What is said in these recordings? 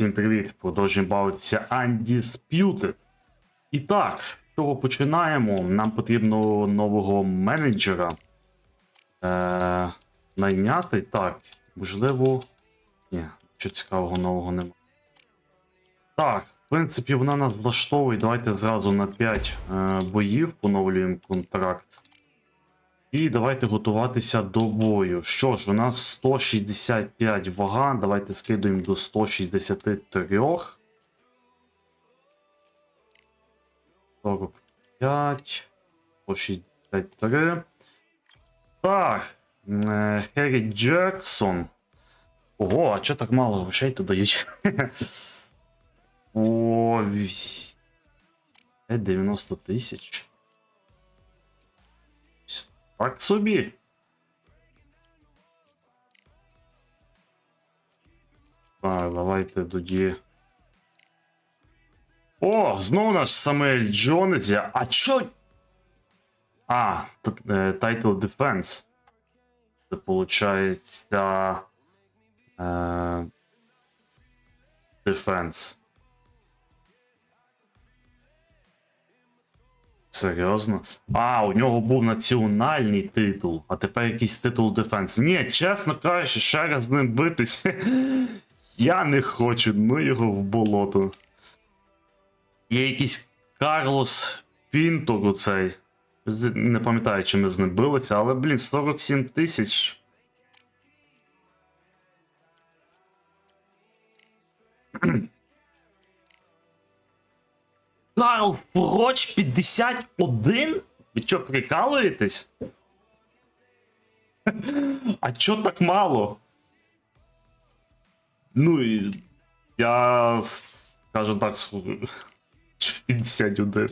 Всім привіт! Продовжуємо бавитися Undisputed. І так, з чого починаємо? Нам потрібно нового менеджера е- найняти. Так, можливо. Ні, що цікавого нового немає. Так, в принципі, вона нас влаштовує. Давайте зразу на 5 е- боїв поновлюємо контракт. І давайте готуватися до бою. Що ж, у нас 165 вага. Давайте скидуємо до 163. 45. 163. Так. е, Херрі Джексон. Ого, а чого так мало грошей тут дають? О, 90 тисяч. Так собі. Так, давайте тоді. О, знову наш Самуель Джонезі. А чо? А, т- е, Title Defense. Це виходить. Е, Defense. Серйозно? А, у нього був національний титул, а тепер якийсь титул Дефенс. Ні, чесно кажучи, ще раз з ним битись. Я не хочу, ну його в болото. Є якийсь Карлос Пінтор у цей. Не пам'ятаю, чи ми з ним билися, але, блін, 47 тисяч. Карл Фроч 51? Ви що, прикалуєтесь? А чо так мало? Ну і я скажу так, сху- що 51.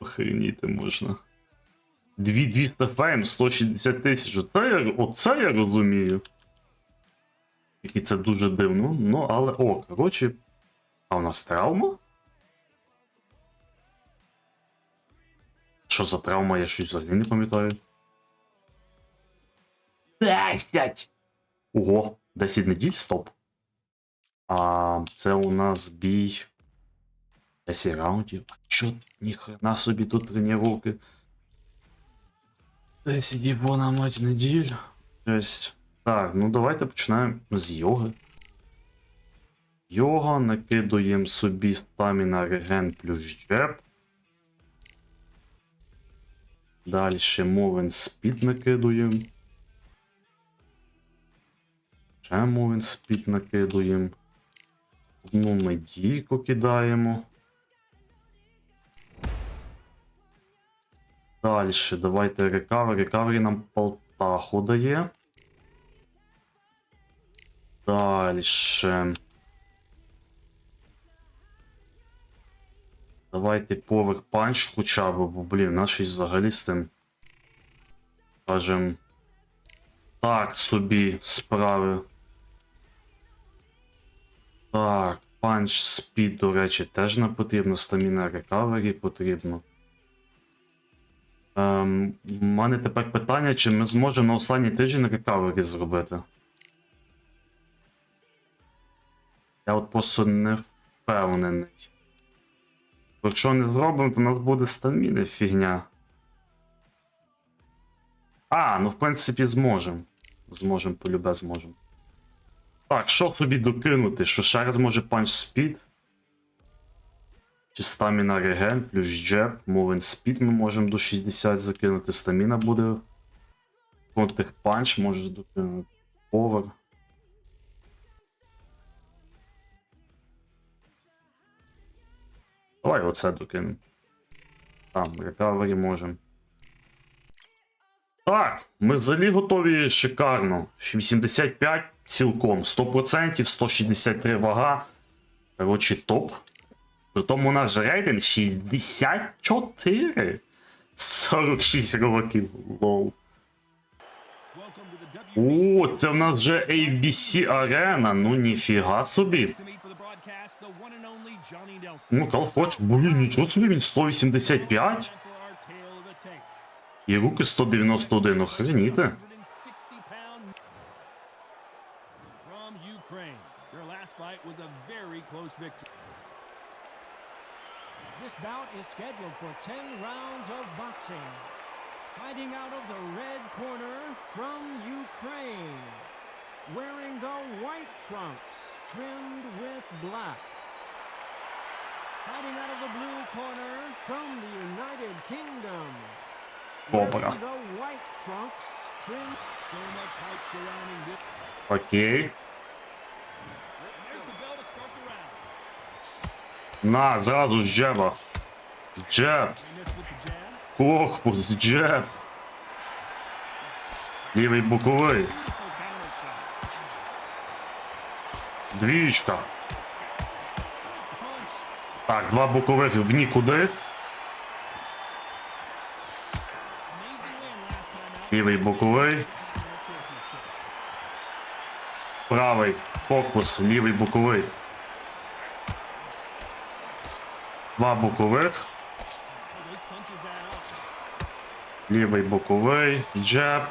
Охреніти можна. 2200 фейм, 160 тисяч. Оце я, оце я розумію. Тільки це дуже дивно. Ну, але. О, коротше. А у нас травма? Що за травма, я щось взагалі не пам'ятаю. 10! Ого, 10 неділь, стоп. А це у нас бій. 10 раундів. А чо ніхрена собі тут тренування? 10 його на мать неділь. Жесть. Так, ну давайте починаємо з йоги. Йога, накидуємо собі стаміна реген плюс джеб. Далі Moving Speed накидуємо. Ще Moving Speed накидуємо. Одну медійку кидаємо. Далі давайте рекавері. Рекавері нам полтаху дає. Далі. Давайте поверх панч хоча б, бо, блін, наш щось взагалі з тим. Скажем. Так собі справи. Так, панч спід, до речі, теж не потрібно. Стаміна рекавері потрібно. Ем, У мене тепер питання, чи ми зможемо на останній тиждень рекавері зробити. Я от просто не впевнений. Якщо не зробимо, то у нас буде стаміни фігня. А, ну в принципі зможемо. Зможемо, полюбе зможемо. Так, що собі докинути? Що ще раз може панч спід? Чи стаміна реген плюс джеб, moving speed ми можемо до 60 закинути. Стаміна буде. Контих панч можеш докинути. Повер. Давай оце докинемо. Там, рекавері можемо. Так, ми взагалі готові шикарно. 85 цілком, 100%, 163 вага. Коротше, топ. Притому же рейтинг 64. 46 років. Лол. О, це в нас вже ABC Arena. Ну ніфіга собі. Ну, Калфоч, блін, нічого собі, він 185. І руки 191, охреніте. This bout is scheduled for 10 rounds of boxing. Fighting out of the red corner from Ukraine. Wearing the white trunks trimmed with black. Fighting out of the blue corner from the United Kingdom. This. Окей. На, зразу з джеба. Джеб. Корпус, джеб. Лівий боковий. Двічка. Так, два бокових в нікуди. Лівий боковий. Правий. Фокус. Лівий боковий. Два бокових. Лівий боковий. Джеб.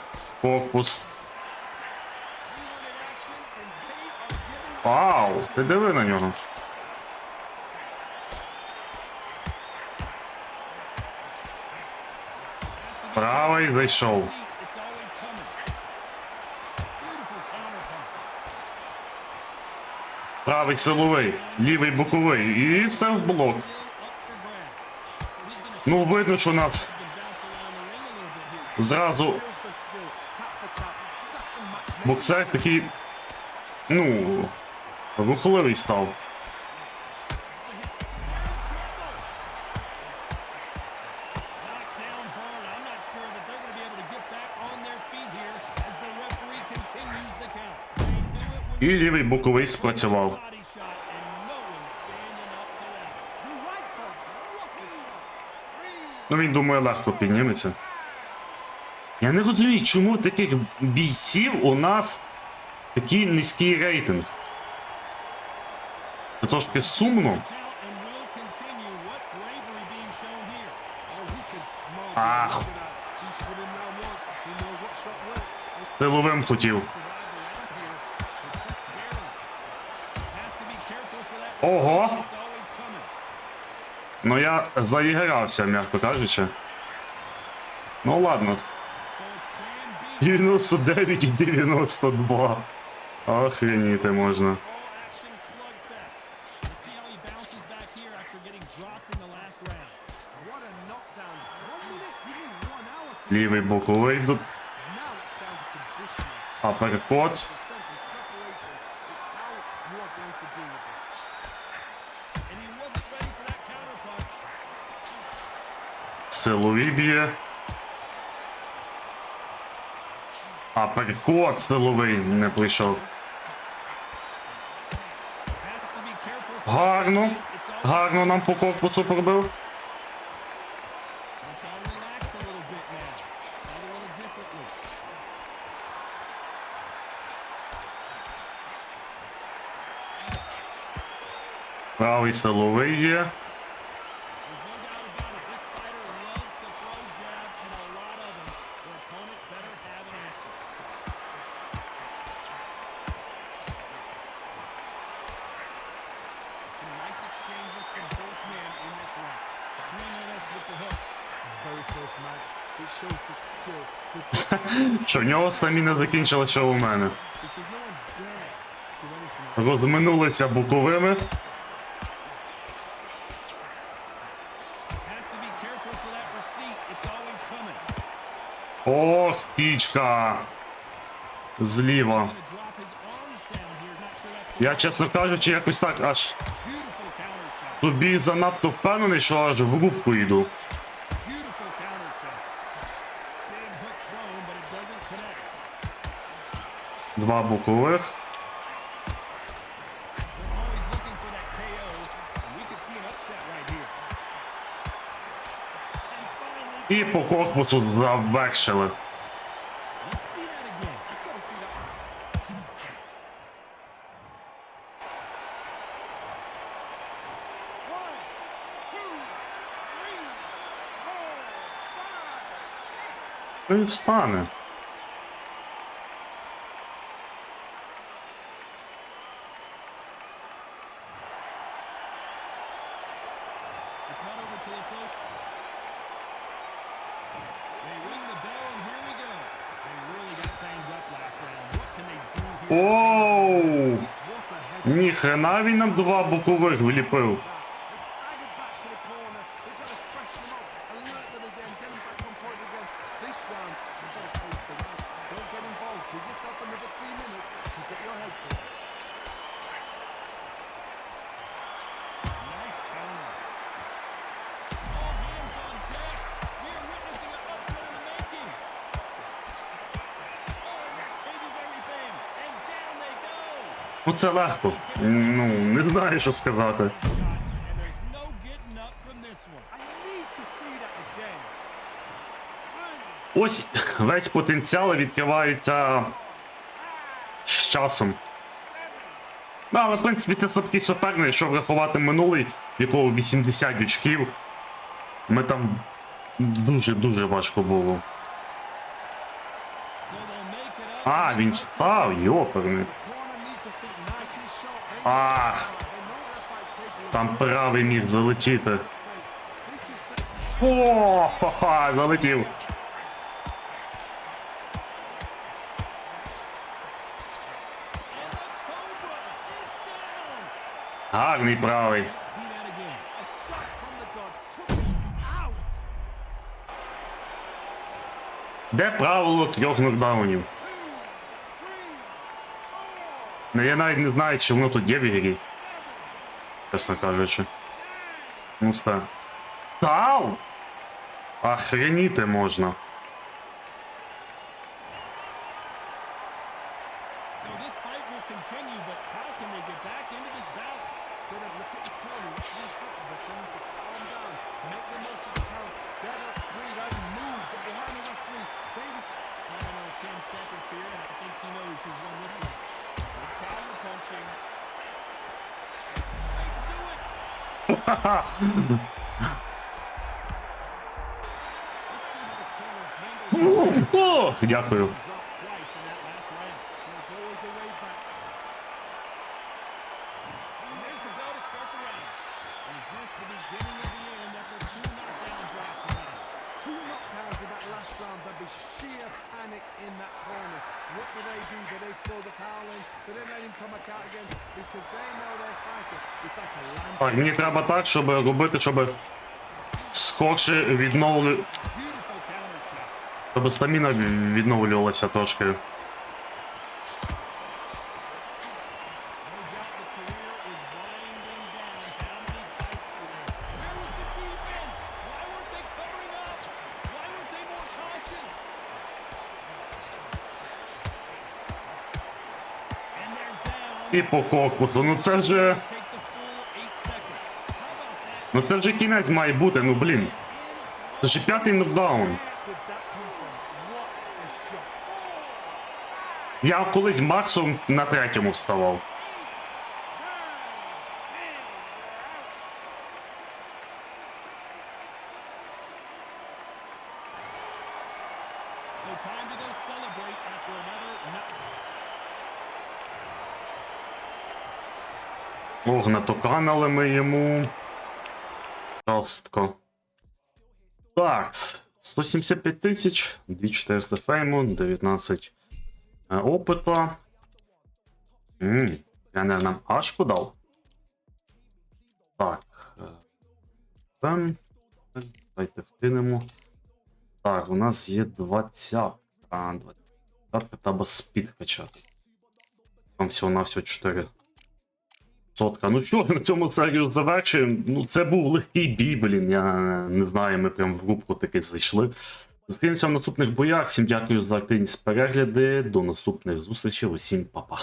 Фокус. Вау! Ти диви на нього. Правий зайшов. Правий силовий. Лівий боковий. І все в блок. Ну, видно, що у нас зразу боксер такий, ну, рухливий став. І лівий боковий спрацював. Ну він думає легко підніметься. Я не розумію, чому таких бійців у нас такий низький рейтинг. Це трошки сумно. Count and will continue. Ого! Ну я заігрався, м'яко кажучи. Ну ладно. So it's plan B. 99 і 92. Охреніти можна. All action slugfest. Силові б'є. Аперкот силовий не прийшов. Гарно. Гарно нам по корпусу пробив. Правий силовий є. Що в нього стаміна закінчилася, що у мене. Розминулися боковими. Ох, стічка. Зліва. Я, чесно кажучи, якось так аж тобі занадто впевнений, що аж в рубку йду. And finally, І по корпусу завершили. let's see that again. I've got to see that. One, two, three, four, five. Ну і встане. It's over. They ring the bell, and here we go. They really got banged up last round. What can they do here? Оу! Ніхрена він нам два бокових вліпив. Ну це легко. Ну, не знаю, що сказати. Ось весь потенціал відкривається з часом. Ну, але в принципі це слабкий суперник, якщо врахувати минулий, в якого 80 очків. Ми там дуже-дуже важко було. А, він встав, йоперник. Corner need to think nice and sharp. They know, Ах, там правий міг залетіти. О, залетів. Cobra is down. Гарний правий. Де правило трьох нокдаунів? Ну, я навіть не знаю, чи воно тут є в ігрі. Чесно кажучи. Ну все. Тау! Охреніти можна. Let's see how the corner handles О, дякую. Corner. What do they do? Do they throw the towel in? Do they let him come back out again? Because they know they're fighting. It's like a lamp. Так, мені треба так, щоб робити, щоб скорше відновлю. Щоб стаміна відновлювалася трошки. І по корпусу. Ну це вже. Ну це вже кінець має бути, ну блін. Це ж п'ятий нокдаун. Я колись Максом на третьому вставав. So time to go celebrate after another Ох, ми йому. Жорстко. Так, 175 тисяч, 2400 фейму, 19 е, опита. Ммм, тренер нам ашку дав. Так. е, Фем. Давайте вкинемо. Так, у нас є 20. А, 20 треба спід качати. Там всього на всього 4 сотка. Ну що, на цьому серію завершуємо. Ну, це був легкий бій, блін. Я не знаю, ми прям в рубку таки зайшли. Зустрінемося в наступних боях. Всім дякую за активність перегляди. До наступних зустрічей. Усім па-па.